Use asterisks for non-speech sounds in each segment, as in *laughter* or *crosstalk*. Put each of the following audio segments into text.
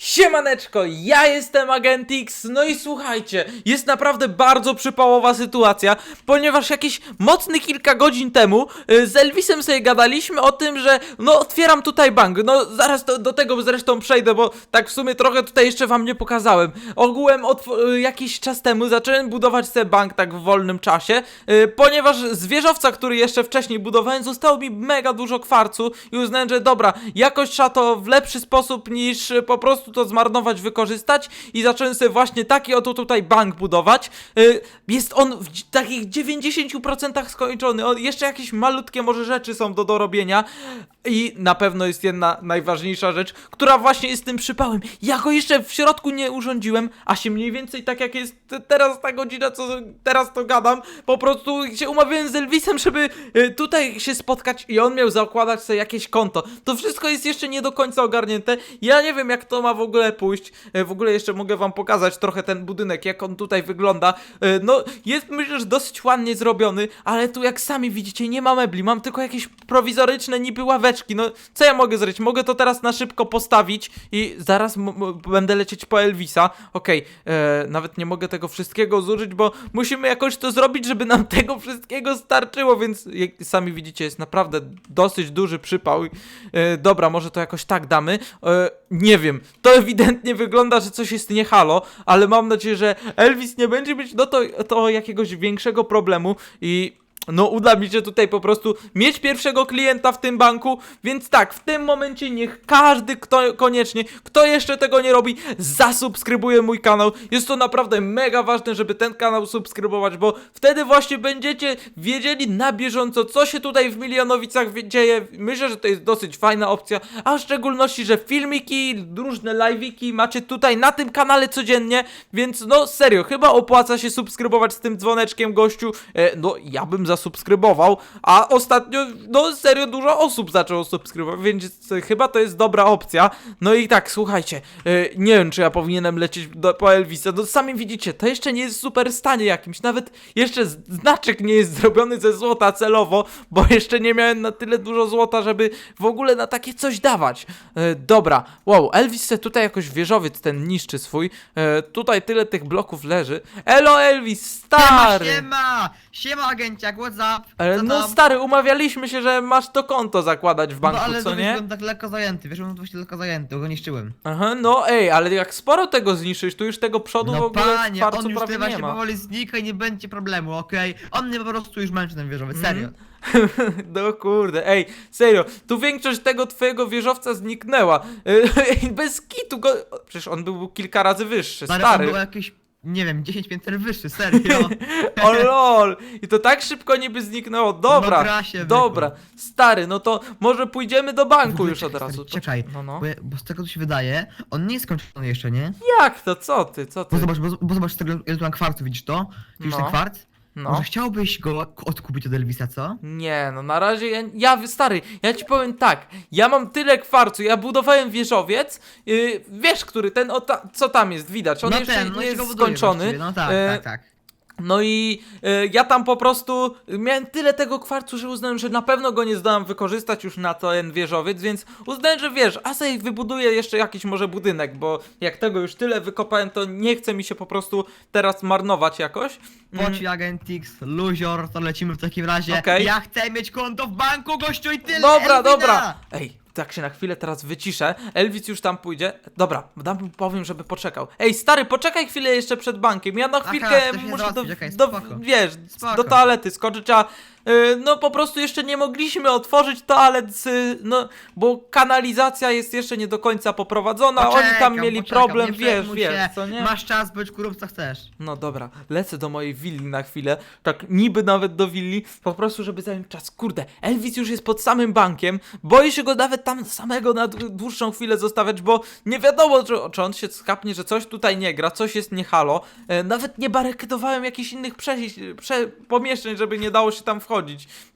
Siemaneczko, ja jestem Agent X, no i słuchajcie, jest naprawdę bardzo przypałowa sytuacja, ponieważ jakieś mocne kilka godzin temu y, z Elvisem sobie gadaliśmy o tym, że no otwieram tutaj bank, no zaraz do, do tego zresztą przejdę, bo tak w sumie trochę tutaj jeszcze wam nie pokazałem. Ogółem y, jakiś czas temu zacząłem budować sobie bank tak w wolnym czasie, y, ponieważ z wieżowca, który jeszcze wcześniej budowałem, zostało mi mega dużo kwarcu i uznałem, że dobra, jakoś trzeba to w lepszy sposób niż po prostu to zmarnować, wykorzystać i zacząłem sobie właśnie taki oto tutaj bank budować. Y, Jest on w takich 90% skończony, on, jeszcze jakieś malutkie może rzeczy są do dorobienia i na pewno jest jedna najważniejsza rzecz, która właśnie jest tym przypałem. Ja go jeszcze w środku nie urządziłem, a się mniej więcej tak jak jest te- teraz ta godzina, co teraz to gadam, po prostu się umawiałem z Elvisem, żeby y, tutaj się spotkać i on miał zakładać sobie jakieś konto. To wszystko jest jeszcze nie do końca ogarnięte. Ja nie wiem jak to ma w ogóle pójść. Y, W ogóle jeszcze mogę wam pokazać trochę ten budynek, jak on tutaj wygląda. Y, No, jest myślę, że dosyć ładnie zrobiony, ale tu jak sami widzicie nie ma mebli, mam tylko jakieś prowizoryczne niby ławeczki. No, co ja mogę zrobić? Mogę to teraz na szybko postawić i zaraz będę lecieć po Elvisa. Okej, e, nawet nie mogę tego wszystkiego zużyć, bo musimy jakoś to zrobić, żeby nam *laughs* tego wszystkiego starczyło, więc jak sami widzicie, jest naprawdę dosyć duży przypał. E, dobra, może to jakoś tak damy. E, nie wiem, to ewidentnie wygląda, że coś jest nie halo, ale mam nadzieję, że Elvis nie będzie mieć do to, to jakiegoś większego problemu i no uda mi się tutaj po prostu mieć pierwszego klienta w tym banku, więc tak, w tym momencie niech każdy, kto koniecznie, kto jeszcze tego nie robi, zasubskrybuje mój kanał. Jest to naprawdę mega ważne, żeby ten kanał subskrybować, bo wtedy właśnie będziecie wiedzieli na bieżąco, co się tutaj w Milionowicach dzieje. Myślę, że to jest dosyć fajna opcja, a w szczególności, że filmiki, różne live'iki macie tutaj na tym kanale codziennie, więc no serio, chyba opłaca się subskrybować z tym dzwoneczkiem gościu. E, no ja bym zasubskrybował, a ostatnio no serio dużo osób zaczęło subskrybować, więc chyba to jest dobra opcja. No i tak, słuchajcie, e, nie wiem czy ja powinienem lecieć do, po Elvisa, no sami widzicie, to jeszcze nie jest super stanie jakimś, nawet jeszcze znaczek nie jest zrobiony ze złota celowo, bo jeszcze nie miałem na tyle dużo złota, żeby w ogóle na takie coś dawać. E, dobra, wow, Elvis tutaj jakoś wieżowiec ten niszczy swój, e, tutaj tyle tych bloków leży. Elo Elvis, stary! Siema, siema! Siema agenciak, what's up? Ale Co no tam? stary, umawialiśmy się, że masz to konto zakładać w banku, no ale co to nie? byłem tak lekko zajęty, wiesz, byłem właśnie lekko zajęty, go niszczyłem. Aha, no ej, ale jak sporo tego zniszczysz, tu już tego przodu w No ogóle panie, kwarcu on już prawie nie się ma. powoli znika i nie będzie problemu, okej? On mnie po prostu już męczy ten wieżowiec, Mhm. serio. *laughs* No kurde, ej, serio, tu większość tego twojego wieżowca zniknęła. *laughs* Ej, Bez kitu go... Przecież on był kilka razy wyższy, Stary, on stary. był jakieś, nie wiem, 10 pięter wyższy, serio. O lol! I to tak szybko niby zniknęło. Dobra, No się dobra, stary, no to może pójdziemy do banku już od razu. Czekaj, No, no. Bo, bo z tego co się wydaje, on nie jest skończony jeszcze, nie? Jak to, co ty, co ty? Bo zobacz, bo, bo zobacz z tego, ile tu mam kwarcu, widzisz to? Widzisz No. ten kwarc? No. Może chciałbyś go odkupić od Elvisa, co? Nie, no na razie ja, ja, stary, ja ci powiem tak, ja mam tyle kwarcu, ja budowałem wieżowiec, yy, wiesz, który, ten, o ta, co tam jest, widać, on no jeszcze ten, no nie jest go buduje skończony. właściwie, No tak, E, tak, tak. No i e, ja tam po prostu miałem tyle tego kwarcu, że uznałem, że na pewno go nie zdałem wykorzystać już na ten wieżowiec, więc uznałem, że wiesz, a sobie wybuduję jeszcze jakiś może budynek, bo jak tego już tyle wykopałem, to nie chce mi się po prostu teraz marnować jakoś. Mm, Poci Agent X, Luzior, to lecimy w takim razie. Okej. Ja chcę mieć konto w banku, gościu i tyle! Dobra, Elwina! dobra. Ej, tak się na chwilę teraz wyciszę. Elvis już tam pójdzie. Dobra, dam mu powiem, żeby poczekał. Ej, stary, poczekaj chwilę jeszcze przed bankiem. Ja na Aha, chwilkę się muszę do, załatwić, okej, do spoko. wiesz, Spoko. do toalety skoczyć, a no po prostu jeszcze nie mogliśmy otworzyć toalet, z, no bo kanalizacja jest jeszcze nie do końca poprowadzona. Oni tam Poczekam, mieli poczekam, problem, nie wiesz, przejmuj wiesz, się. co nie? Masz czas być kurup, co chcesz. No dobra, lecę do mojej willi na chwilę, tak niby nawet do willi, po prostu żeby zająć czas. Kurde, Elvis już jest pod samym bankiem, boję się go nawet tam samego na dłu- dłuższą chwilę zostawiać, bo nie wiadomo, czy, czy on się skapnie, że coś tutaj nie gra, coś jest nie halo. E, nawet nie barykadowałem jakichś innych przejść, prze, pomieszczeń, żeby nie dało się tam wchodzić,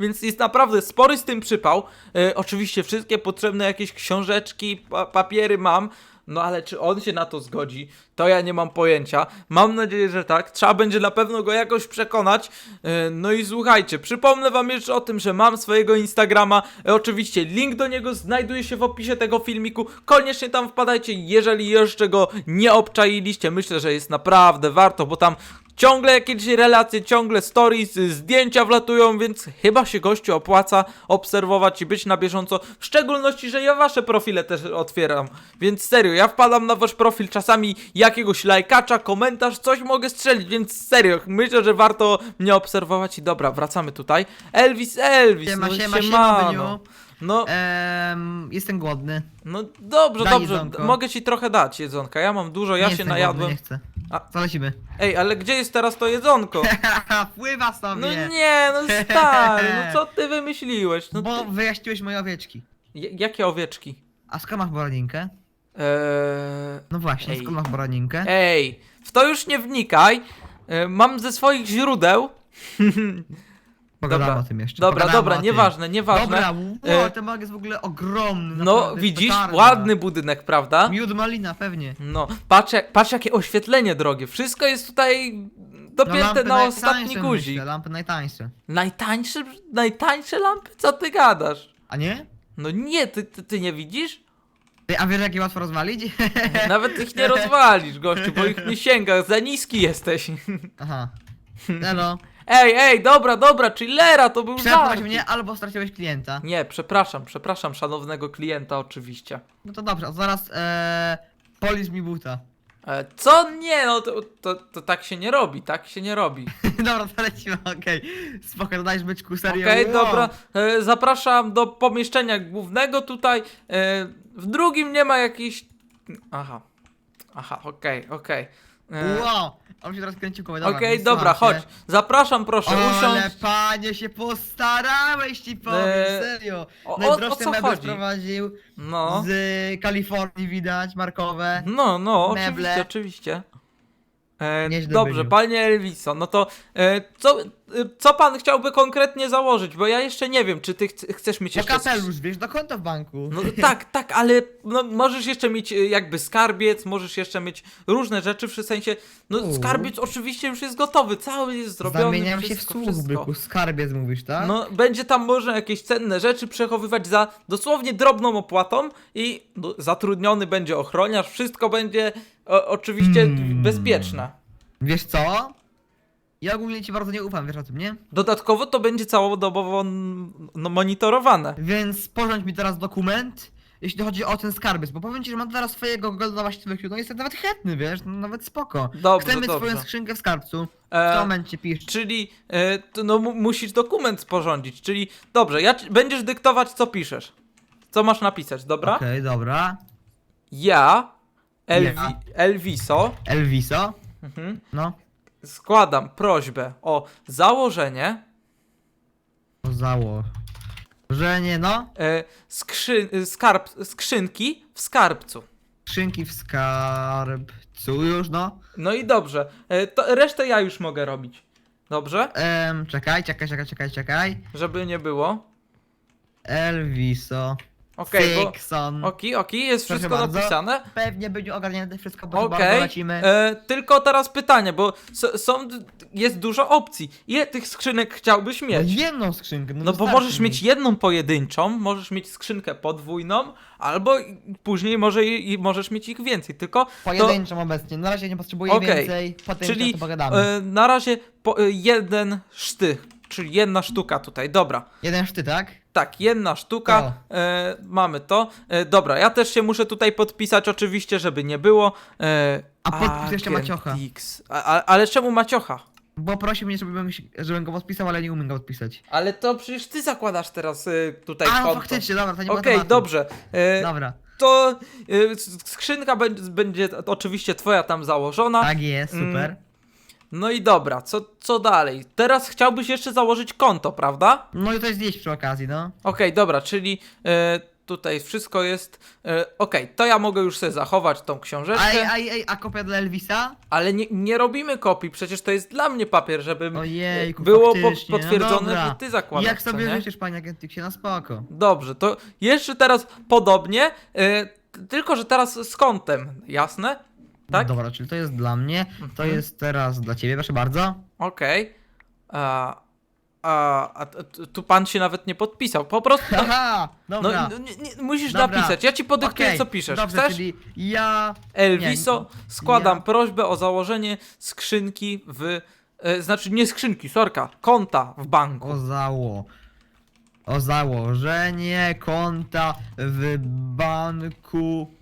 więc jest naprawdę spory z tym przypał. E, oczywiście wszystkie potrzebne jakieś książeczki, pa, papiery mam, No ale czy on się na to zgodzi, to ja nie mam pojęcia. Mam nadzieję, że tak. Trzeba będzie na pewno go jakoś przekonać. E, No i słuchajcie, przypomnę wam jeszcze o tym, że mam swojego Instagrama. E, Oczywiście link do niego znajduje się w opisie tego filmiku. Koniecznie tam wpadajcie, jeżeli jeszcze go nie obczailiście. Myślę, że jest naprawdę warto, bo tam Ciągle jakieś relacje, ciągle stories, zdjęcia wlatują, więc chyba się gościu opłaca obserwować i być na bieżąco. W szczególności, że ja wasze profile też otwieram. Więc serio, ja wpadam na wasz profil czasami jakiegoś lajkacza, komentarz, coś mogę strzelić, więc serio, myślę, że warto mnie obserwować i dobra, wracamy tutaj. Elvis, Elvis, Siema, no siema, siema, siemano. No, Em, jestem głodny. no dobrze, Daj dobrze, jedzonko. mogę ci trochę dać jedzonka, ja mam dużo, ja nie się jestem najadłem. Głodny, nie chcę. A- Co lecimy? Ej, ale gdzie jest teraz to jedzonko? *laughs* Pływa sobie! No nie, no stary, no co ty wymyśliłeś? No Bo ty... wyjaśniłeś moje owieczki. J- Jakie owieczki? A skąd masz baraninkę? Eee... No właśnie, Ej. skąd masz? Ej, w to już nie wnikaj. E, mam ze swoich źródeł. *laughs* Pogadamy dobra, o tym jeszcze. Dobra, pogadamy dobra, o tym. nieważne, nieważne. Dobra, wow, E, ten mag jest w ogóle ogromny. No, naprawdę, widzisz, petarda. ładny budynek, prawda? Miód malina, pewnie. No, patrz, jak, patrz jakie oświetlenie drogie. Wszystko jest tutaj dopięte No, lampy na ostatni guzik. Myślę, lampy najtańsze. Najtańsze, najtańsze lampy? Co ty gadasz? A nie? No nie, ty, ty, ty nie widzisz? Ty, a wiesz jak je łatwo rozwalić? *laughs* Nawet ich nie *laughs* rozwalisz, gościu, bo ich nie sięga, za niski jesteś. Aha. Hello. Ej, ej, dobra, dobra, chillera, to był Przeproś żart. mnie albo straciłeś klienta. Nie, przepraszam, przepraszam szanownego klienta oczywiście. No to dobrze, zaraz e, policz mi buta. E, co? Nie, no to, to, to tak się nie robi, tak się nie robi. *laughs* Dobra, to lecimy, okej. Spoko, dodajesz byczku, serio. Okej, Wow. dobra, e, zapraszam do pomieszczenia głównego tutaj. E, w drugim nie ma jakiejś... Aha, aha, okej, okej. E, Wow, on się teraz kręcił koło. Okej, dobra, chodź. Zapraszam, proszę Ale usiąść. panie się postarałeś ci powiem, Eee, serio. o- o- Najdroższe o co meble chodzi? sprowadził No. z Kalifornii widać, markowe. No, no, Meble. oczywiście, oczywiście. E, Nieźle dobrze, panie Elviso, no to e, co, e, co pan chciałby konkretnie założyć? Bo ja jeszcze nie wiem, czy ty ch chcesz mieć No jeszcze... kapelusz, wiesz, do konta w banku. No tak, tak, ale no, możesz jeszcze mieć e, jakby skarbiec, możesz jeszcze mieć różne rzeczy, w sensie, no U. skarbiec oczywiście już jest gotowy, cały jest zrobiony, Zamieniam się w wszystko, słuch, wszystko. byku, skarbiec mówisz, tak? No, będzie tam można jakieś cenne rzeczy przechowywać za dosłownie drobną opłatą i no, zatrudniony będzie ochroniarz, wszystko będzie o, oczywiście Hmm. bezpieczne. Wiesz co? Ja ogólnie ci bardzo nie ufam, wiesz o tym, nie? Dodatkowo to będzie całodobowo n- no, monitorowane. Więc sporządź mi teraz dokument, jeśli chodzi o ten skarbiec, bo powiem ci, że mam teraz swojego golda właściwych no jestem nawet chętny, wiesz, no nawet spoko. Dobrze, Chcę mieć dobrze. swoją skrzynkę w skarbcu. W E, tym momencie pisz. Czyli e, to, no, mu- musisz dokument sporządzić, czyli dobrze, ja ci- będziesz dyktować co piszesz. Co masz napisać, dobra? Okej, dobra. Ja, Elvi Ja. Elviso, Elviso. mhm, No. Składam prośbę o założenie Założenie, no. e, skrzy, e, skarb, skrzynki w skarbcu. Skrzynki w skarbcu już, no. No i dobrze, e, to resztę ja już mogę robić. Dobrze? Em, czekaj, czekaj, czekaj, czekaj, czekaj. Żeby nie było. Elviso. Okej, bo... Oki, oki, jest Proszę wszystko bardzo. napisane. Pewnie będzie ogarnięte wszystko, bo okay. Okej, e, tylko teraz pytanie, bo s- są, jest dużo opcji. Ile tych skrzynek chciałbyś No mieć? jedną skrzynkę, no, No bo wystarczy możesz mi. mieć jedną pojedynczą, możesz mieć skrzynkę podwójną, albo i- później może i, i możesz mieć ich więcej, tylko Pojedynczą obecnie, na razie nie potrzebuję Okej, więcej, potem czyli to pogadamy. e, na razie po, e, jeden sztych, czyli jedna sztuka tutaj, dobra. Jeden szty, tak? Tak, jedna sztuka, e, mamy to. E, dobra, ja też się muszę tutaj podpisać oczywiście, żeby nie było. E, A podpis jeszcze Agent Maciocha. X. A, a, ale czemu Maciocha? Bo prosił mnie, żebym, się- żebym go podpisał, ale nie umiem go podpisać. Ale to przecież ty zakładasz teraz y, tutaj A, no konto. faktycznie, dobra, to nie ma Okej, tematu. dobrze. E, Dobra, to s- skrzynka będzie, będzie oczywiście twoja tam założona. tak jest, Mm. super. No i dobra, co, co dalej? Teraz chciałbyś jeszcze założyć konto, prawda? No i to jest zjeść przy okazji, no. Okej, dobra, czyli e, tutaj wszystko jest. E, Okej, to ja mogę już sobie zachować tą książeczkę, Ej, ej, ej, a kopia dla Elvisa? ale nie, nie robimy kopii, przecież to jest dla mnie papier, żeby Ojejku, było po, faktycznie, no potwierdzone, dobra. że ty zakładasz. Jak co sobie nie? życzysz, panie Agentyksie, na spoko. Dobrze, to jeszcze teraz podobnie. E, T- Tylko, że teraz z kątem, jasne? Tak? Dobra, czyli to jest dla mnie, to Mhm. jest teraz dla ciebie, proszę bardzo. Okej. A, a, a t- t- tu pan się nawet nie podpisał. Po prostu. *laughs* Haha, No, dobra. no nie, nie, musisz Dobra. napisać. Ja ci podyktuję, Okej, co piszesz. Dobrze, Chcesz? czyli ja... Elviso, składam ja- prośbę o założenie skrzynki w. E, znaczy nie skrzynki, sorka, konta w banku. O zało... O założenie konta w banku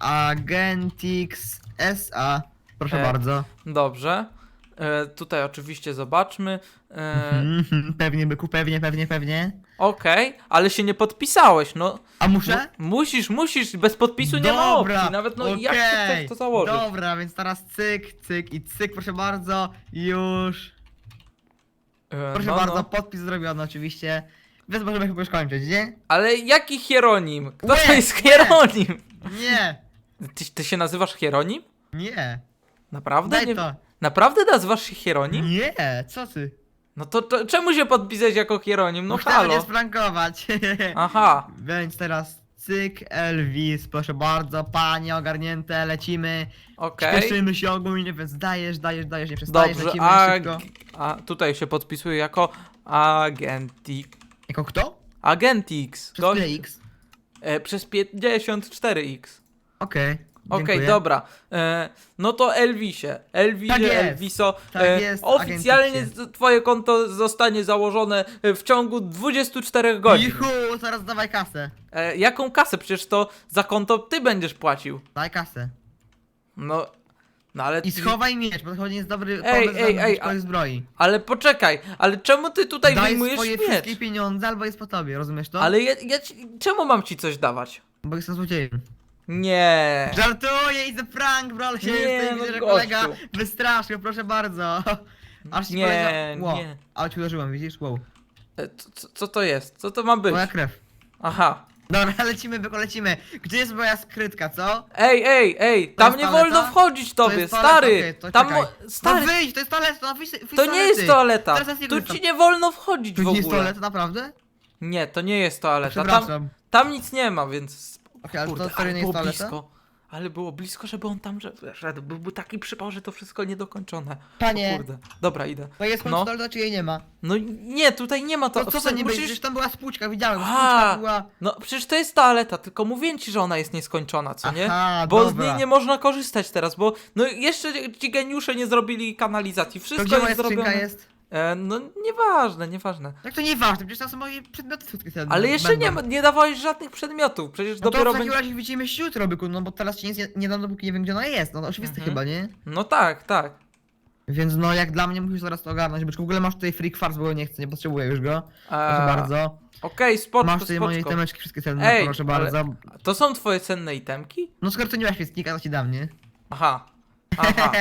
Agentix SA. Proszę E, bardzo. Dobrze. E, tutaj oczywiście zobaczmy. E, Mhm, pewnie byku, pewnie, pewnie, pewnie. Okej, ale się nie podpisałeś, no. A muszę? Mu- musisz, musisz, bez podpisu nie ma opcji. Nawet no jak okej. chcesz to założyć? Dobra, więc teraz cyk, cyk i cyk, proszę bardzo, już. E, Proszę no, bardzo, no. podpis zrobiony oczywiście. Więc możemy chyba już kończyć, nie? Ale jaki hieronim? Kto to Nie, jest nie. hieronim? Nie, Ty, ty się nazywasz hieronim? nie. Naprawdę? Daj Nie, to. naprawdę nazywasz się hieronim? Nie, co ty? No to, to czemu się podpisać jako hieronim? No Chciałem mnie halo. sprankować. *laughs* Aha. Więc teraz cyk, Elvis, proszę bardzo, panie ogarnięte, lecimy. Okej. Spieszymy się ogólnie, więc dajesz, dajesz, dajesz, nie przestajesz, Dobrze, lecimy a, szybko. a tutaj się podpisuje jako Agentix. Jako kto? Agentix. Przez Gość- tyle X? e, przez 54x. Okej. Okej, dziękuję. dobra. E, no to Elvisie. Elvisie, Tak jest. Elviso. Tak e, jest, oficjalnie Agentixie. z- twoje konto zostanie założone w ciągu 24 godzin. Juhu, teraz dawaj kasę. E, jaką kasę? Przecież to za konto ty będziesz płacił. Daj kasę. No. No ale. I schowaj miecz, bo to chyba nie jest dobry Ej, pomysł ej, ej, ej, zbroi. Ale poczekaj, ale czemu ty tutaj Daj wyjmujesz swoje miecz? wszystkie pieniądze, albo jest po tobie, rozumiesz to? Ale ja, ja ci, czemu mam ci coś dawać? Bo jestem złodziejem. Nie. Żartuję, idę prank, bro, się Nie, jest, no widzę, że gościu. kolega wystraszył, proszę bardzo. Aż ci Nie, powiedział- wow. nie. Ale ci uderzyłem, widzisz? Wow. E, Co, co, co to jest? Co to ma być? Moja krew. Aha. Dobra, *laughs* lecimy, byko, lecimy. Gdzie jest moja skrytka, co? Ej, ej, ej, tam jest nie toaleta? wolno wchodzić To tobie, jest toaleta, stary. to tam czekaj. mo- stary, No wyjdź, to jest toaleta, no wyjdź, to nie jest toaleta. Teraz jest Tu ci nie wolno wchodzić To w nie jest ogóle. toaleta, naprawdę? Nie, to nie jest toaleta. Tam, Przepraszam. tam nic nie ma, więc. Okej, ale to Kurde, serio ale nie jest było toaleta? blisko. Ale było blisko, żeby on tam że- szedł. Był, był taki przypał, że to wszystko niedokończone. Panie. O kurde. Dobra, idę. To jest No. no. toaleta, czy jej nie ma? No nie, tutaj nie ma to. To co to nie musisz- będzie? Tam była spłuczka, widziałem, A, spłuczka była... No przecież to jest toaleta, tylko mówię ci, że ona jest nieskończona, co nie? Aha, Bo z dobra. niej nie można korzystać teraz, bo no jeszcze ci geniusze nie zrobili kanalizacji. To Wszystko gdzie moja jest skrzynka zrobione. jest? E, no nieważne, nieważne. Jak to nieważne, przecież tam są moje przedmioty wszystkie te Ale jeszcze nie, ma- nie dawałeś żadnych przedmiotów, przecież No to dopiero w takim będzie... razie widzimy się jutro, byku, no bo teraz ci nic nie, nie dam, dopóki nie wiem, gdzie ona jest. No to oczywiste Mhm. chyba, nie? No tak, tak. Więc no, jak dla mnie musisz zaraz to ogarnąć, byczku. W ogóle masz tutaj free farce, bo nie chcę, nie potrzebuję już go. Proszę E, bardzo. Okej, spoczko, Masz tutaj moje spoczko. temeczki wszystkie cenne, Ej, proszę ale- bardzo. To są twoje cenne itemki? No skoro to nie masz świetnika, to ci dam, nie? Aha. Aha.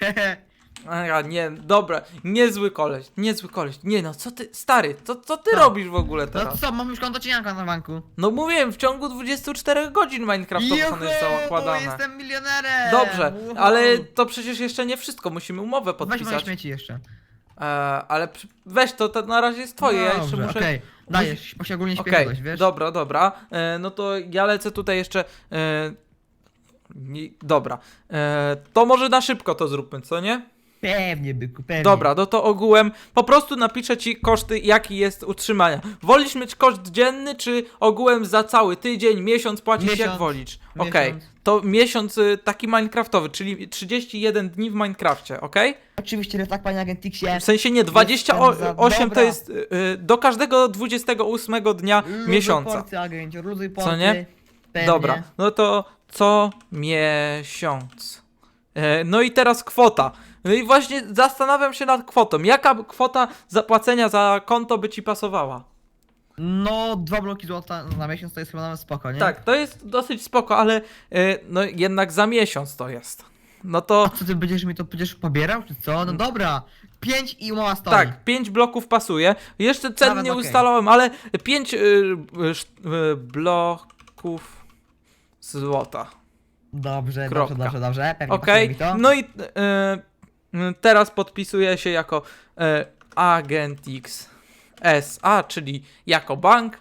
*laughs* A, nie, dobra, niezły koleś, niezły koleś. Nie no, co ty, stary, co, co ty No. robisz w ogóle No teraz? to co, mam już konto czy Janka na banku? No mówiłem, w ciągu 24 godzin Minecraftowe są jest zakładane. jestem milionerem! Dobrze, Uhu. ale to przecież jeszcze nie wszystko, musimy umowę Weź moje podpisać. śmieci jeszcze. E, ale przy- weź to, to na razie jest twoje, ja jeszcze Dobrze, muszę... okej. Dajesz, bo się ogólnie Okej, wiesz? dobra, dobra. E, no to ja lecę tutaj jeszcze... E, nie, dobra, e, to może na szybko to zróbmy, co nie? Pewnie, byku, pewnie. Dobra, no to ogółem po prostu napiszę ci koszty, jaki jest utrzymania. Wolisz mieć koszt dzienny, czy ogółem za cały tydzień, miesiąc płacisz jak Miesiąc. wolisz? Okej, Miesiąc. to miesiąc y, taki Minecraftowy, czyli 31 dni w Minecrafcie, okej? Oczywiście, że tak, panie agentixie. W sensie nie, 28 za- to dobra. jest y, y, do każdego 28 dnia Luzuj miesiąca. Porty, agencie, luzuj Co porty. nie? Pewnie. Dobra, no to co miesiąc. E, No i teraz kwota. No i właśnie zastanawiam się nad kwotą. Jaka kwota zapłacenia za konto by ci pasowała? No, dwa bloki złota na miesiąc to jest chyba nawet spoko, nie? Tak, to jest dosyć spoko, ale e, no jednak za miesiąc to jest. No to A co ty będziesz mi to będziesz pobierał, czy co? No dobra. Pięć i umowa stoi. tak, 5 bloków pasuje. Jeszcze cen Nawet nie okej. ustalałem, ale 5 bloków złota. Dobrze, Kropka. dobrze, dobrze, dobrze. Pewnie Okej, pasuje mi to. no i teraz podpisuję się jako e, Agentix SA, czyli jako bank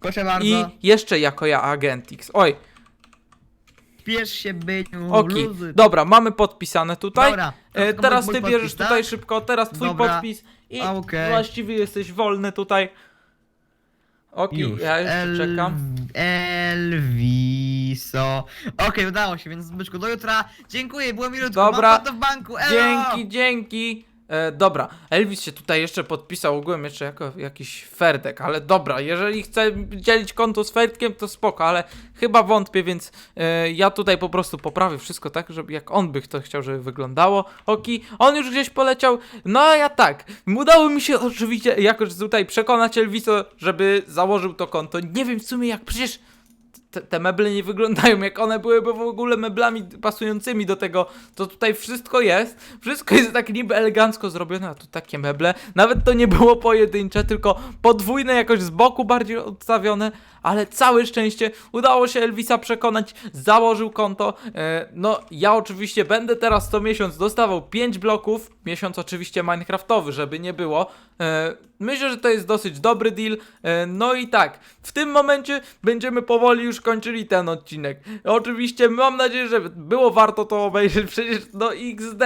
Proszę bardzo. i jeszcze jako ja Agentix. Oj, śpiesz się, byniu, Oki, luzy. dobra, mamy podpisane tutaj. Dobra, E, teraz mój ty podpis, bierzesz tak? tutaj szybko, teraz twój Dobra. podpis i Okej. właściwie jesteś wolny tutaj. Oki, Już. ja jeszcze El- czekam. Elviso. Okej, udało się, więc Zbyszku, do jutra. Dziękuję, było milutko. Dobra. Mam konto w banku, elo! Dzięki, dzięki. E, dobra, Elvis się tutaj jeszcze podpisał ogółem jeszcze jako jakiś Ferdek, ale dobra, jeżeli chce dzielić konto z Ferdkiem, to spoko, ale chyba wątpię, więc e, ja tutaj po prostu poprawię wszystko tak, żeby jak on by to chciał, żeby wyglądało. Oki, on już gdzieś poleciał, no a ja tak. Udało mi się oczywiście jakoś tutaj przekonać Elvisa, żeby założył to konto. Nie wiem w sumie jak, przecież te, meble nie wyglądają jak one byłyby w ogóle meblami pasującymi do tego, to tutaj wszystko jest, wszystko jest tak niby elegancko zrobione, a tu takie meble, nawet to nie było pojedyncze, tylko podwójne jakoś z boku bardziej odstawione, ale całe szczęście udało się Elvisa przekonać, założył konto, e, no ja oczywiście będę teraz co miesiąc dostawał 5 bloków, miesiąc oczywiście minecraftowy, żeby nie było, e, myślę, że to jest dosyć dobry deal, e, no i tak, w tym momencie będziemy powoli już kończyli ten odcinek. Oczywiście mam nadzieję, że było warto to obejrzeć, *laughs* przecież no XD.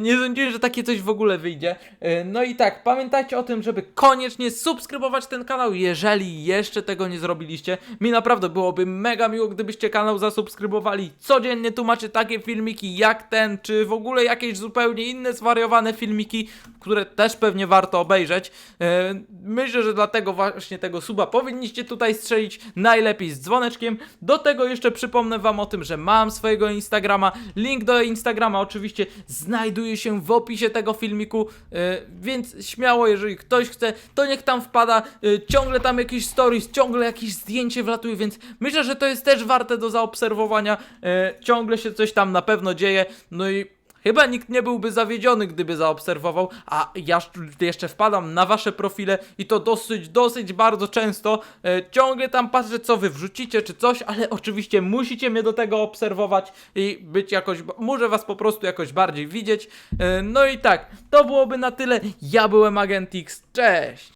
Nie sądziłem, że takie coś w ogóle wyjdzie. No i tak, pamiętajcie o tym, żeby koniecznie subskrybować ten kanał, jeżeli jeszcze tego nie zrobiliście. Mi naprawdę byłoby mega miło, gdybyście kanał zasubskrybowali. Codziennie tu takie filmiki jak ten, czy w ogóle jakieś zupełnie inne zwariowane filmiki, które też pewnie warto obejrzeć. E, Myślę, że dlatego właśnie tego suba powinniście tutaj strzelić najlepiej z dzwoneczkiem. Do tego jeszcze przypomnę wam o tym, że mam swojego Instagrama. Link do Instagrama oczywiście znajduje się w opisie tego filmiku, e, więc śmiało, jeżeli ktoś chce, to niech tam wpada. E, Ciągle tam jakieś stories, ciągle jakieś zdjęcie wlatuje, więc myślę, że to jest też warte do zaobserwowania. E, Ciągle się coś tam na pewno dzieje. No i Chyba nikt nie byłby zawiedziony, gdyby zaobserwował, a ja sz- jeszcze wpadam na wasze profile i to dosyć, dosyć bardzo często. E, ciągle tam patrzę, co wy wrzucicie czy coś, ale oczywiście musicie mnie do tego obserwować i być jakoś, muszę was po prostu jakoś bardziej widzieć. E, no i tak, to byłoby na tyle. Ja byłem Agent X, cześć!